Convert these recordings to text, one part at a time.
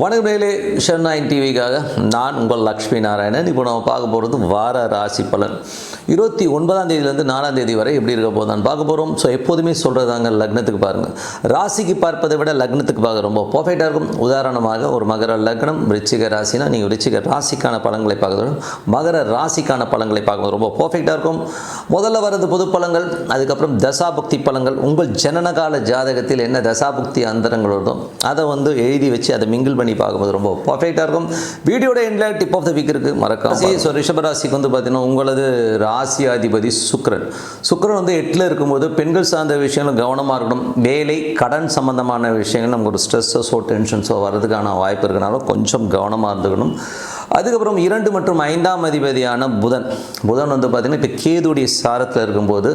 வணக்கம் நேயர்களே ஷென்னாயின் டிவிக்காக நான் உங்கள் லக்ஷ்மி நாராயணன். இப்போ நம்ம பார்க்க போகிறது வார ராசி பலன். இருபத்தி ஒன்பதாம் தேதியிலேருந்து நாலாம் தேதி வரை எப்படி இருக்க போகுதான்னு பார்க்க போகிறோம் ஸோ எப்போதுமே சொல்கிறதாங்க லக்னத்துக்கு பாருங்கள் ராசிக்கு பார்ப்பதை விட லக்னத்துக்கு பார்க்க ரொம்ப பர்ஃபெக்டாக இருக்கும். உதாரணமாக ஒரு மகர லக்னம் ரிச்சிக ராசினா நீங்கள் ரிச்சிக ராசிக்கான பலன்களை பார்க்கறது மகர ராசிக்கான பலன்களை பார்க்கும்போது ரொம்ப பர்ஃபெக்டாக இருக்கும். முதல்ல வர்றது பொது பழங்கள் அதுக்கப்புறம் தசாபக்தி பழங்கள் உங்கள் ஜனனகால ஜாதகத்தில் என்ன தசாபக்தி அந்தரங்கள் வருதோ அதை வந்து எழுதி வச்சு அதை மிங்கிள் பண்ணி பார்க்கும்போது ரொம்ப பர்ஃபெக்டாக இருக்கும். வீடியோட எண்டில் டிப் ஆஃப் த வீக் இருக்குது மறக்காம ஸோ ரிஷபராசிக்கு வந்து பார்த்தீங்கன்னா உங்களது ராசியாதிபதி சுக்கிரன் சுக்கிரன் வந்து எட்டில் இருக்கும்போது பெண்கள் சார்ந்த விஷயங்கள் கவனமாக இருக்கணும். வேலை கடன் சம்பந்தமான விஷயங்கள் நமக்கு ஒரு ஸ்ட்ரெஸ்ஸோ டென்ஷன்ஸோ வர்றதுக்கான வாய்ப்பு இருக்கனால கொஞ்சம் கவனமாக இருந்துக்கணும். அதுக்கப்புறம் இரண்டு மற்றும் ஐந்தாம் அதிபதியான புதன். புதன் வந்து பார்த்திங்கன்னா இப்போ கேதுடைய சாரத்தில் இருக்கும்போது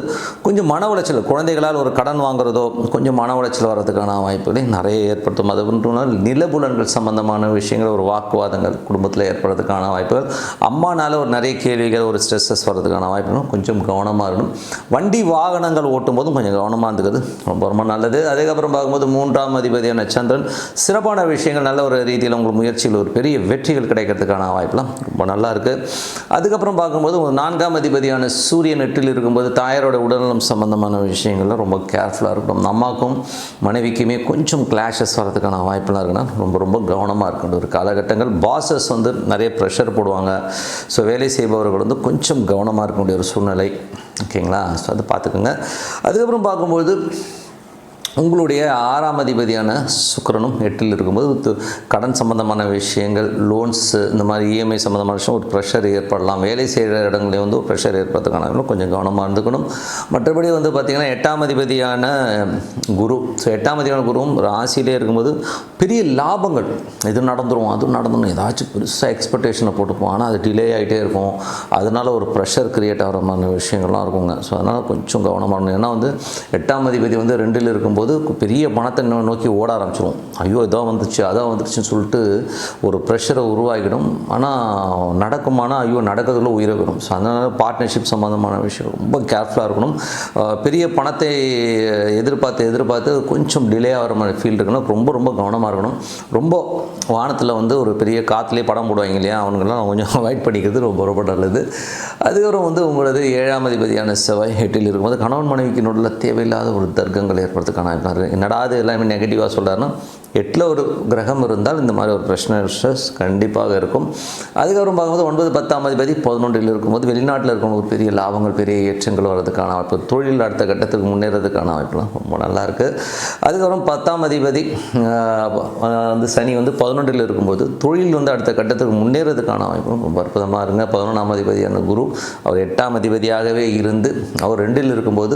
கொஞ்சம் மன உளைச்சல் குழந்தைகளால் ஒரு கடன் வாங்குறதோ கொஞ்சம் மன உளைச்சல் வர்றதுக்கான வாய்ப்புகளை நிறைய ஏற்படுத்தும். அது மட்டும் நிலபுலன்கள் சம்பந்தமான விஷயங்கள் ஒரு வாக்குவாதங்கள் குடும்பத்தில் ஏற்படுறதுக்கான வாய்ப்புகள் அம்மானால் ஒரு நிறைய கேள்விகள் ஒரு ஸ்ட்ரெஸ்ஸஸ் வர்றதுக்கான வாய்ப்புகளும் கொஞ்சம் கவனமாக இருக்கணும். வண்டி வாகனங்கள் ஓட்டும் போதும் கொஞ்சம் கவனமாக இருந்துக்கிறது ரொம்ப ரொம்ப நல்லது. அதுக்கப்புறம் பார்க்கும்போது மூன்றாம் அதிபதியான சந்திரன் சிறப்பான விஷயங்கள் நல்ல ஒரு ரீதியில் உங்கள் முயற்சியில் ஒரு பெரிய வெற்றிகள் கிடைக்கிறதுக்கான வாய்ப்புலாம் ரொம்ப நல்லா இருக்குது அதுக்கப்புறம் பார்க்கும்போது ஒரு நான்காம் அதிபதியான சூரியன் எட்டில் இருக்கும்போது தாயாரோட உடல்நலம் சம்பந்தமான விஷயங்கள்லாம் ரொம்ப கேர்ஃபுல்லாக இருக்கணும். நம்ம மனைவிக்குமே கொஞ்சம் கிளாஷஸ் வரதுக்கான வாய்ப்புலாம் இருக்குன்னா ரொம்ப ரொம்ப கவனமாக இருக்கணும். ஒரு காலகட்டங்கள் பாசஸ் வந்து நிறைய ப்ரெஷர் போடுவாங்க. ஸோ வேலை செய்பவர்கள் வந்து கொஞ்சம் கவனமாக இருக்க வேண்டிய ஒரு சூழ்நிலை. ஓகேங்களா? ஸோ அது பார்த்துக்கோங்க. அதுக்கப்புறம் பார்க்கும்போது உங்களுடைய ஆறாம் அதிபதியான சுக்கரனும் எட்டில் இருக்கும்போது கடன் சம்பந்தமான விஷயங்கள் லோன்ஸு இந்த மாதிரி இஎம்ஐ சம்மந்தமான விஷயம் ஒரு ப்ரெஷர் ஏற்படலாம். வேலை செய்கிற இடங்களே வந்து ஒரு ப்ரெஷர் ஏற்படுறதுக்கான கொஞ்சம் கவனமாக இருந்துக்கணும். மற்றபடி வந்து பார்த்திங்கன்னா எட்டாம் அதிபதியான குரு ஸோ எட்டாம் அதிபதியான குருவும் ராசியிலே இருக்கும்போது பெரிய லாபங்கள். இது நடந்துடும் அதுவும் நடந்துடும் ஏதாச்சும் பெருசாக எக்ஸ்பெக்டேஷனை போட்டுப்போம். ஆனால் அது டிலே ஆகிட்டே இருக்கும். அதனால ஒரு ப்ரெஷர் கிரியேட் ஆகிற மாதிரி விஷயங்கள்லாம் இருக்குங்க. ஸோ அதனால் கொஞ்சம் கவனமாக இருக்கணும். ஏன்னா வந்து எட்டாம் அதிபதி வந்து ரெண்டில் இருக்கும்போது பெரிய பணத்தை நோக்கி ஓட ஆரம்பிச்சிடும் ஐயோ இதான் வந்துச்சு அதான் வந்துருச்சுன்னு சொல்லிட்டு ஒரு ப்ரெஷரை உருவாகிடும். ஆனால் நடக்குமானா ஐயோ நடக்கிறதுல உயிரை வரும் ஸோ அதனால் பார்ட்னர்ஷிப் சம்மந்தமான விஷயம். ரொம்ப கேர்ஃபுல்லாக இருக்கணும். பெரிய பணத்தை எதிர்பார்த்து எதிர்பார்த்து கொஞ்சம் டிலே ஆகிற மாதிரி ஃபீல் இருக்கணும். ரொம்ப ரொம்ப கவனமாக இருக்கணும். ரொம்ப வானத்தில் வந்து ஒரு பெரிய காற்றுலேயே படம் போடுவாங்க இல்லையா? அவனுங்கெல்லாம் கொஞ்சம் அவாய்ட் பண்ணிக்கிறது ரொம்ப ரொம்ப நல்லது. அதுக்கப்புறம் வந்து உங்களது ஏழாம் அதிபதியான செவ்வாய் எட்டில் இருக்கும்போது கணவன் மனைவிக்கு நடுவில் தேவையில்லாத ஒரு தர்க்கங்கள் ஏற்படுறதுக்கான என்னடா அது எல்லாமே நெகட்டிவாக சொல்கிறாருன்னா எட்டில் ஒரு கிரகம் இருந்தால் இந்த மாதிரி ஒரு பிரச்சனை ஸ்ட்ரெஸ் கண்டிப்பாக இருக்கும். அதுக்கப்புறம் பார்க்கும்போது ஒன்பது பத்தாம் அதிபதி பதினொன்றில் இருக்கும்போது வெளிநாட்டில் இருக்கும் ஒரு பெரிய லாபங்கள் பெரிய ஏற்றங்கள் வர்றதுக்கான வாய்ப்பு. தொழில் அடுத்த கட்டத்துக்கு முன்னேறதுக்கான வாய்ப்புலாம் ரொம்ப நல்லா இருக்குது அதுக்கப்புறம் பத்தாம் அதிபதி வந்து சனி வந்து பதினொன்றில் இருக்கும்போது தொழில் வந்து அடுத்த கட்டத்துக்கு முன்னேறதுக்கான வாய்ப்பும் ரொம்ப அற்புதமாக இருங்க. பதினொன்றாம் அதிபதியான குரு அவர் எட்டாம் அதிபதியாகவே இருந்து அவர் ரெண்டில் இருக்கும்போது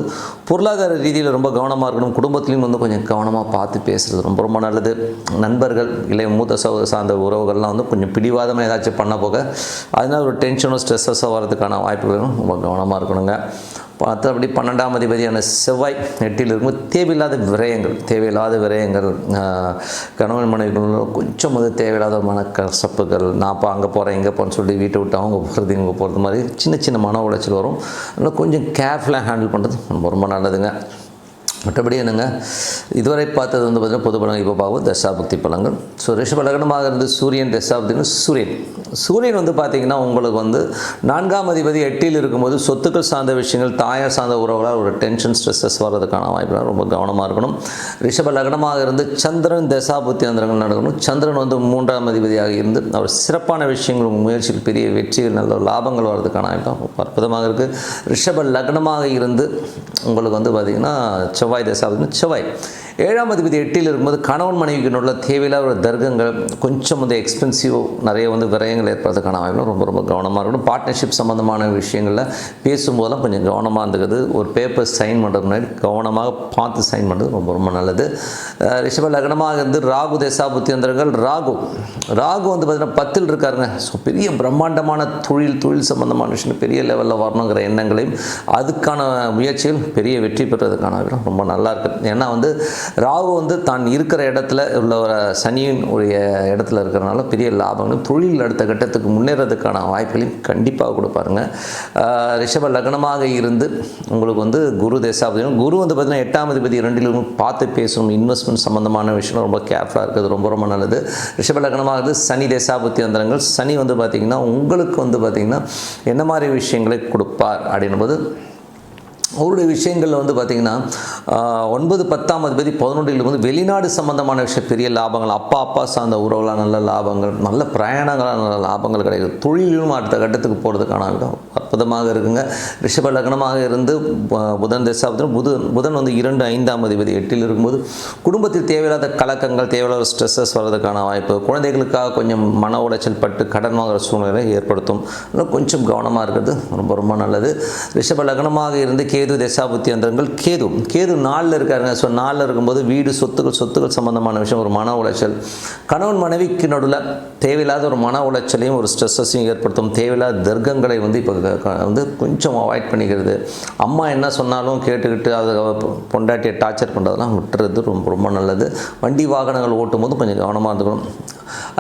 பொருளாதார ரீதியில் ரொம்ப கவனமாக இருக்கணும். குடும்பத்துலேயும் வந்து கொஞ்சம் கவனமாக பார்த்து பேசுகிறது ரொம்ப ரொம்ப நல்லது. நண்பர்கள் இல்லை மூத்த சகோதர சார்ந்த உறவுகள்லாம் வந்து கொஞ்சம் பிடிவாதமாக ஏதாச்சும் பண்ண போக அதனால் ஒரு டென்ஷனோ ஸ்ட்ரெஸ்ஸஸோ வரதுக்கான வாய்ப்புகளும் ரொம்ப கவனமாக இருக்கணுங்க. மற்றபடி பன்னெண்டாம் அதிபதியான செவ்வாய் எட்டில் இருக்கும்போது தேவையில்லாத விரயங்கள் தேவையில்லாத விரயங்கள் கணவன் மனைவிக்குள்ள கொஞ்சம் வந்து தேவையில்லாத மனக்கசப்புகள் நான் இப்போ அங்கே போகிறேன் இங்கே போகிறேன்னு சொல்லி வீட்டை விட்டு அவங்க போகிறது இங்கே போகிறது மாதிரி சின்ன சின்ன மன உளைச்சல் வரும். அதனால் கொஞ்சம் கேர்ஃபுல்லாக ஹேண்டில் பண்ணுறது ரொம்ப ரொம்ப நல்லதுங்க. மற்றபடி என்னங்க? இதுவரை பார்த்தது வந்து பார்த்தீங்கன்னா பொது பலங்கள் இப்போ பார்ப்போம். தசாபக்தி பலங்கள். ஸோ ரிஷப லக்னமாக இருந்து சூரியன் தசாபக்தின்னு சூரியன். சூரியன் வந்து பார்த்தீங்கன்னா உங்களுக்கு வந்து நான்காம் அதிபதி எட்டில் இருக்கும்போது சொத்துக்கள் சார்ந்த விஷயங்கள் தாயார் சார்ந்த உறவுகளால் ஒரு டென்ஷன் ஸ்ட்ரெஸ்ஸஸ் வர்றதுக்கான வாய்ப்புகள் ரொம்ப கவனமாக இருக்கணும். ரிஷப லக்னமாக இருந்து சந்திரன் தசாபுத்தி அந்தரங்கள் நடக்கணும். சந்திரன் வந்து மூன்றாம் அதிபதியாக இருந்து அவர் சிறப்பான விஷயங்கள் முயற்சியில் பெரிய வெற்றிகள் நல்ல லாபங்கள் வர்றதுக்கான வாய்ப்பு அற்புதமாக இருக்குது ரிஷப லக்னமாக இருந்து உங்களுக்கு வந்து பார்த்திங்கன்னா செவ்வாய் தசாபதினா செவ்வாய் ஏழாம் அதிபதி எட்டில் இருக்கும்போது கணவன் மனைவிக்கு உள்ள தேவையில்லாத ஒரு தர்க்கங்கள் கொஞ்சம் வந்து எக்ஸ்பென்சிவ் நிறைய வந்து விரயங்கள் ஏற்படுறதுக்கான வாய்ப்பு ரொம்ப ரொம்ப கவனமாக இருக்கணும். பார்ட்னர்ஷிப் சம்மந்தமான விஷயங்களில் பேசும்போதெல்லாம் கொஞ்சம் கவனமாக இருந்துக்குது ஒரு பேப்பர் சைன் பண்ணுறது முன்னாடி கவனமாக பார்த்து சைன் பண்ணுறது ரொம்ப ரொம்ப நல்லது. ரிஷப லக்னமாக இருந்து ராகு தேசாபுத்தி வந்தவர்கள் ராகு. ராகு வந்து பார்த்திங்கன்னா பத்தில் இருக்காருங்க. ஸோ பெரிய பிரம்மாண்டமான தொழில் தொழில் சம்மந்தமான விஷயம் பெரிய லெவலில் வரணுங்கிற எண்ணங்களையும் அதுக்கான முயற்சிகள் பெரிய வெற்றி பெற்றதுக்கான ரொம்ப நல்லா இருக்குது ஏன்னா வந்து ராகு வந்து தான் இருக்கிற இடத்துல உள்ள ஒரு சனியின் உடைய இடத்துல இருக்கிறனால பெரிய லாபங்களும் தொழில் அடுத்த கட்டத்துக்கு முன்னேறதுக்கான வாய்ப்புகளையும் கண்டிப்பாக கொடுப்பாருங்க. ரிஷப லக்னமாக இருந்து உங்களுக்கு வந்து குரு தேசாபதி. குரு வந்து பார்த்திங்கன்னா எட்டாம் அதிபதி ரெண்டிலும் பார்த்து பேசும் இன்வெஸ்ட்மெண்ட் சம்மந்தமான விஷயம் ரொம்ப கேர்ஃபுல்லாக இருக்கிறது ரொம்ப ரொம்ப நல்லது. ரிஷப லக்னமாக இருந்து சனி தேசாபதி வந்தனங்கள். சனி வந்து பார்த்திங்கன்னா உங்களுக்கு வந்து பார்த்திங்கன்னா என்ன மாதிரி விஷயங்களை கொடுப்பார் அப்படின்னும்போது அவருடைய விஷயங்களில் வந்து பார்த்திங்கன்னா ஒன்பது பத்தாம் அதிபதி பதினொன்றில் வந்து வெளிநாடு சம்பந்தமான விஷயம் பெரிய லாபங்கள் அப்பா அப்பா சார்ந்த உறவுகளாக நல்ல லாபங்கள் நல்ல பிரயாணங்களாக நல்ல லாபங்கள் கிடைக்குது. தொழிலும் அடுத்த கட்டத்துக்கு போகிறதுக்கான இடம் அற்புதமாக இருக்குங்க. ரிஷப லக்னமாக இருந்து புதன் தசாபதி புது புதன் வந்து இரண்டு ஐந்தாம் அதிபதி எட்டில் இருக்கும்போது குடும்பத்தில் தேவையில்லாத கலக்கங்கள் தேவையில்லாத ஸ்ட்ரெஸ்ஸஸ் வர்றதுக்கான வாய்ப்பு குழந்தைகளுக்காக கொஞ்சம் மன உளைச்சல் பட்டு கடன் வாங்குற சூழ்நிலை ஏற்படுத்தும். அதனால் கொஞ்சம் கவனமாக இருக்கிறது ரொம்ப ரொம்ப நல்லது. ரிஷப லக்னமாக இருந்து கே கேது தசாபுத்தி என்றங்கள் கேது. கேது நாளில் இருக்காருங்க. ஸோ நாளில் இருக்கும்போது வீடு சொத்துக்கள் சொத்துக்கள் சம்பந்தமான விஷயம் ஒரு மன உளைச்சல். கணவன் மனைவிக்கு நடுவில் தேவையில்லாத ஒரு மன உளைச்சலையும் ஒரு ஸ்ட்ரெஸ்ஸஸையும் ஏற்படுத்தும் தேவையில்லாத தர்க்கங்களை வந்து இப்போ வந்து கொஞ்சம் அவாய்ட் பண்ணிக்கிறது. அம்மா என்ன சொன்னாலும் கேட்டுக்கிட்டு அதை பொண்டாட்டியை டார்ச்சர் பண்ணுறதெல்லாம் விட்டுறது ரொம்ப ரொம்ப நல்லது. வண்டி வாகனங்கள் ஓட்டும் போது கொஞ்சம் கவனமாக இருந்துக்கணும்.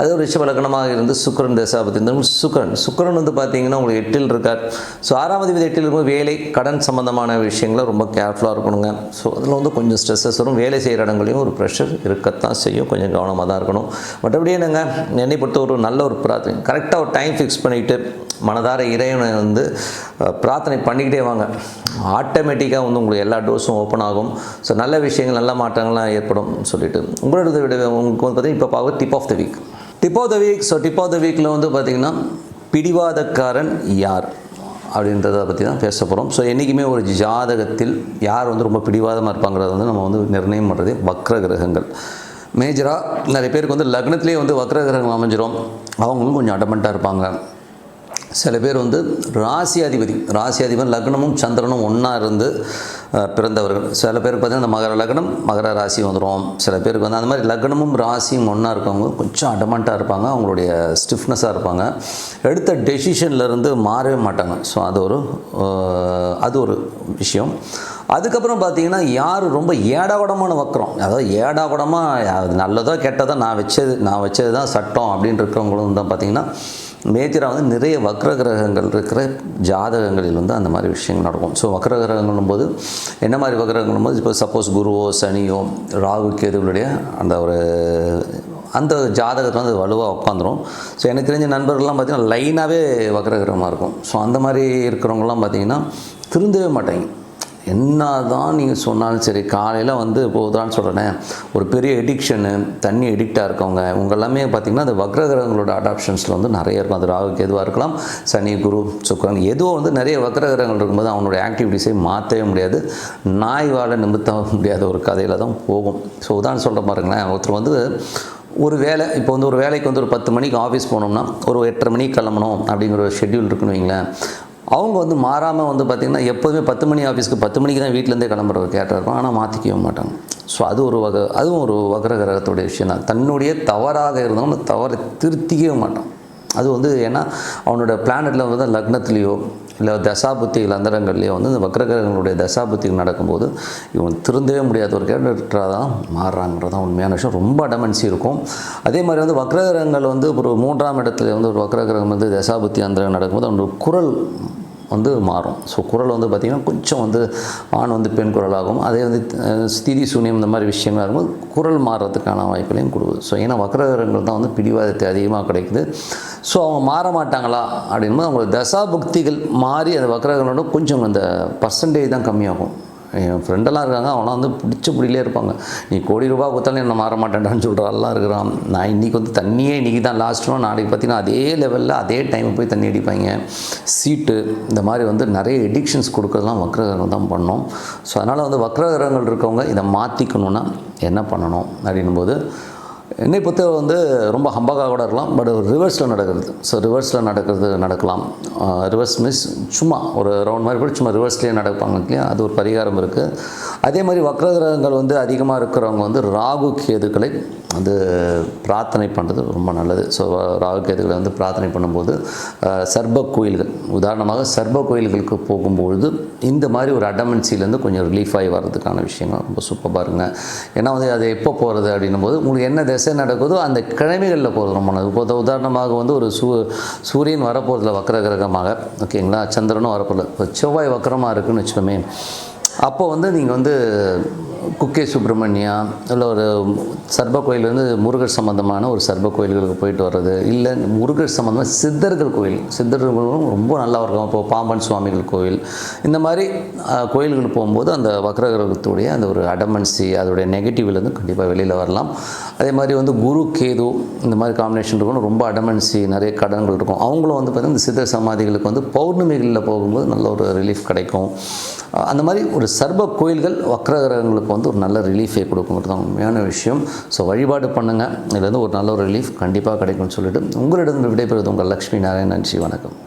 அது ஒரு ரிஷப லக்னமாக இருந்து சுக்கரன் தசாபதி சுக்கரன். சுக்கரன் வந்து பார்த்தீங்கன்னா உங்களுக்கு எட்டில் இருக்கார். ஸோ ஆறாம் அதிபதி எட்டில் இருக்கும் வேலை கடன் சம்பந்தமான விஷயங்களை ரொம்ப கேர்ஃபுல்லாக இருக்கணுங்க. ஸோ அதில் வந்து கொஞ்சம் ஸ்ட்ரெஸ்ஸஸ் வரும். வேலை செய்கிற இடங்களையும் ஒரு ப்ரெஷர் இருக்கத்தான் செய்யும். கொஞ்சம் கவனமாக தான் இருக்கணும். மற்றபடி என்னங்க? என்னை பொறுத்த ஒரு நல்ல ஒரு பிரார்த்தனை. கரெக்டாக ஒரு டைம் ஃபிக்ஸ் பண்ணிவிட்டு மனதார இறைவனை வந்து பிரார்த்தனை பண்ணிக்கிட்டே வாங்க. ஆட்டோமேட்டிக்காக வந்து உங்களுக்கு எல்லா டோர்ஸும் ஓப்பன் ஆகும். ஸோ நல்ல விஷயங்கள் நல்ல மாற்றங்கள்லாம் ஏற்படும் சொல்லிட்டு. உங்களோட விட உங்களுக்கு வந்து பார்த்தீங்கன்னா இப்போ பார்க்க tip of the week tip of the week so tip of the வீக்கில் வந்து பார்த்திங்கன்னா பிடிவாதக்காரன் யார்? அப்படின்றத பற்றி தான் பேச போகிறோம் ஸோ என்றைக்குமே ஒரு ஜாதகத்தில் யார் வந்து ரொம்ப பிடிவாதமாக இருப்பாங்கிறத வந்து நம்ம வந்து நிர்ணயம் பண்ணுறது வக்ர கிரகங்கள். மேஜராக நிறைய பேருக்கு வந்து லக்னத்திலே வந்து வக்ர கிரகம் அமைஞ்சிரும். அவங்களும் கொஞ்சம் அடமெண்ட்டாக இருப்பாங்க. சில பேர் வந்து ராசி அதிபதி ராசி அதிபதி லக்னமும் சந்திரனும் ஒன்றா இருந்து பிறந்தவர்கள். சில பேருக்கு பார்த்தீங்கன்னா அந்த மகர லக்னம் மகர ராசி வந்துடும் சில பேருக்கு வந்து அந்த மாதிரி லக்னமும் ராசியும் ஒன்றா இருக்கவங்க கொஞ்சம் அடமெண்ட்டாக இருப்பாங்க அவங்களுடைய ஸ்டிஃப்னஸாக இருப்பாங்க. எடுத்த டெசிஷன்லேருந்து மாறவே மாட்டாங்க. ஸோ அது ஒரு அது ஒரு விஷயம். அதுக்கப்புறம் பார்த்தீங்கன்னா யார் ரொம்ப ஏடாவடமான வக்கரம். அதாவது ஏடாவடமாக அது நல்லதோ கெட்டதோ நான் வச்சது நான் வச்சது தான் சட்டம் அப்படின்னு இருக்கிறவங்களும் தான் பார்த்தீங்கன்னா மேஜராக வந்து நிறைய வக்ர கிரகங்கள் இருக்கிற ஜாதகங்களில் வந்து அந்த மாதிரி விஷயங்கள் நடக்கும். ஸோ வக்ர கிரகங்களும் போது என்ன மாதிரி வக்ரகங்களும் போது இப்போ சப்போஸ் குருவோ சனியோ ராகு கேதுகளுடைய அந்த ஒரு அந்த ஜாதகத்தில் வந்து வலுவாக உட்காந்துரும் ஸோ எனக்கு தெரிஞ்ச நண்பர்கள்லாம் பார்த்திங்கன்னா லைனாகவே வக்ரகிரகமாக இருக்கும். ஸோ அந்த மாதிரி இருக்கிறவங்கலாம் பார்த்திங்கன்னா திருந்தவே மாட்டாங்க. என்ன தான் நீங்கள் சொன்னாலும் சரி காலையில் வந்து இப்போ உதாரணம் சொல்கிறேன் ஒரு பெரிய எடிக்ஷனு தண்ணி எடிக்டாக இருக்கவங்க உங்கள் எல்லாமே பார்த்திங்கன்னா அந்த வக்ரகிரகங்களோட அடாப்ஷன்ஸில் வந்து நிறைய இருக்கும். அது ராகுக்கு எதுவாக இருக்கலாம் சனி குரு சுக்கரன் எதுவும் வந்து நிறைய வக்ரகிரகங்கள் இருக்கும்போது அவனுடைய ஆக்டிவிட்டிஸை மாற்றவே முடியாது. நாய் வாழ நிமித்த முடியாத ஒரு கதையில் தான் போகும். ஸோ உதாரணம் சொல்கிற பாருங்களேன். ஒருத்தர் வந்து ஒரு வேலை இப்போ வந்து ஒரு வேலைக்கு வந்து ஒரு பத்து மணிக்கு ஆஃபீஸ் போனோம்னா ஒரு எட்டரை மணிக்கு கிளம்பணும் அப்படிங்கிற ஒரு ஷெட்யூல் இருக்குன்னு வைங்களேன். அவங்க வந்து மாறாமல் வந்து பார்த்திங்கன்னா எப்போதுமே பத்து மணி ஆஃபீஸ்க்கு பத்து மணிக்கு தான் வீட்டிலேருந்தே கிளம்புற ஒரு கேட்டாக இருக்கும் ஆனால் மாற்றிக்கவே மாட்டாங்க. ஸோ அது ஒரு வகை அதுவும் ஒரு வக்ர கிரகத்துடைய விஷயம் தான். தன்னுடைய தவறாக இருந்தாலும் தவறை திருத்திக்கவே மாட்டான். அது வந்து ஏன்னா அவனோட பிளானட்டில் வந்து லக்னத்துலேயோ இல்லை தசாபுத்தி அந்தரங்கள்லையோ வந்து இந்த வக்ரகிரகங்களுடைய தசாபுத்தி நடக்கும்போது இவன் திருந்தவே முடியாத ஒரு கேரக்டராக தான் மாறுறாங்கிறது தான் உண்மையான விஷயம். ரொம்ப அடமன்சி இருக்கும். அதே மாதிரி வந்து வக்ரகிரகங்கள் வந்து ஒரு மூன்றாம் இடத்துல வந்து ஒரு வக்ரகிரகம் வந்து தசாபுத்தி அந்தரங்கம் நடக்கும்போது அவனோட குரல் வந்து மாறும். ஸோ குரல் வந்து பார்த்திங்கன்னா கொஞ்சம் வந்து ஆண் வந்து பெண் குரலாகும். அதே வந்து ஸ்திதி சூன்யம் இந்த மாதிரி விஷயங்கள் இருக்கும்போது குரல் மாறுறதுக்கான வாய்ப்புகளையும் கொடுக்குது ஸோ ஏன்னா வக்ரகரங்கள் தான் வந்து பிடிவாதத்தை அதிகமாக கிடைக்குது. ஸோ அவங்க மாற மாட்டாங்களா அப்படின்போது அவங்களோட தசா புக்திகள் மாறி அந்த வக்ரகங்களோட கொஞ்சம் அந்த பர்சன்டேஜ் தான் கம்மியாகும். என் ஃப்ரெண்டெல்லாம் இருக்காங்க. அவனாம் வந்து பிடிச்ச பிடிலே இருப்பாங்க. நீ கோடி ரூபாய் கொடுத்தாலும் என்ன மாற மாட்டேன்டான்னு சொல்கிறாலாம் இருக்கிறான். நான் இன்றைக்கி வந்து தண்ணியே இன்றைக்கி தான் லாஸ்ட்டும் நாளைக்கு பார்த்தீங்கன்னா அதே லெவலில் அதே டைம் போய் தண்ணி அடிப்பாங்க. சீட்டு இந்த மாதிரி வந்து நிறைய எடிக்ஷன்ஸ் கொடுக்கறதுலாம் வக்ரகிரகம் தான் பண்ணோம். ஸோ அதனால் வந்து வக்ரகிரகங்கள் இருக்கவங்க இதை மாற்றிக்கணுன்னா என்ன பண்ணணும்? அப்படின்னும் போது என்னை பொறுத்தவரை வந்து ரொம்ப ஹம்பாக கூட இருக்கலாம் பட் ரிவர்ஸில் நடக்கிறது. ஸோ ரிவர்ஸில் நடக்கிறது நடக்கலாம். ரிவர்ஸ் மீன்ஸ் சும்மா ஒரு ரவுண்ட் மாதிரி கூட சும்மா ரிவர்ஸ்லேயே நடப்பாங்க இல்லையா? அது ஒரு பரிகாரம் இருக்குது அதே மாதிரி வக்ரகிரகங்கள் வந்து அதிகமாக இருக்கிறவங்க வந்து ராகு கேதுக்களை வந்து பிரார்த்தனை பண்ணுறது ரொம்ப நல்லது. ஸோ ராகுகேதுகளை வந்து பிரார்த்தனை பண்ணும்போது சர்ப கோயில்கள் உதாரணமாக சர்ப கோயில்களுக்கு போகும்பொழுது இந்த மாதிரி ஒரு அடமன்சிலேருந்து கொஞ்சம் ரிலீஃப் ஆகி வர்றதுக்கான விஷயங்கள் ரொம்ப சூப்பராக இருங்க ஏன்னா வந்து அது எப்போ போகிறது அப்படின்னும் போது உங்களுக்கு என்ன திசை நடக்குதோ அந்த கிழமைகளில் போகிறது ரொம்ப நல்லது. இப்போ உதாரணமாக வந்து ஒரு சூ சூரியன் வரப்போகிறதுல வக்கர கிரகமாக ஓகேங்களா சந்திரனும் வரப்போகிறல இப்போ செவ்வாய் வக்கரமாக இருக்குன்னு வச்சுக்கோமே அப்போ வந்து நீங்கள் வந்து குக்கே சுப்பிரமணியா இல்லை ஒரு சர்ப கோயில் வந்து முருகர் சம்மந்தமான ஒரு சர்ப கோயில்களுக்கு போயிட்டு வர்றது இல்லை முருகர் சம்மந்தமாக சித்தர்கள் கோயில் சித்தர்கள் ரொம்ப நல்லா இருக்கும். இப்போ பாம்பன் சுவாமிகள் கோயில் இந்த மாதிரி கோயில்கள் கோயில்களுக்கு போகும்போது அந்த வக்ரகிரகத்துடைய அந்த ஒரு அடமன்சி அதோடைய நெகட்டிவ்லேருந்து கண்டிப்பாக வெளியில் வரலாம். அதே மாதிரி வந்து குரு கேது இந்த மாதிரி காம்பினேஷன் இருக்கும் ரொம்ப அடமன்சி நிறைய கடன்கள் இருக்கும். அவங்களும் வந்து பார்த்திங்கன்னா இந்த சித்தர் சமாதிகளுக்கு வந்து பௌர்ணமிகளில் போகும்போது நல்ல ஒரு ரிலீஃப் கிடைக்கும். அந்த மாதிரி ஒரு சர்வ கோயில்கள் வக்ரகிரகங்களுக்கு வந்து ஒரு நல்ல ரிலீஃபை கொடுக்குங்கிறது தான் உண்மையான விஷயம். ஸோ வழிபாடு பண்ணுங்கள் இதுலேருந்து ஒரு நல்ல ஒரு ரிலீஃப் கண்டிப்பாக கிடைக்கும்னு சொல்லிட்டு உங்களிடம் விடைபெறுவது உங்கள் லக்ஷ்மி நாராயணன். நன்றி வணக்கம்.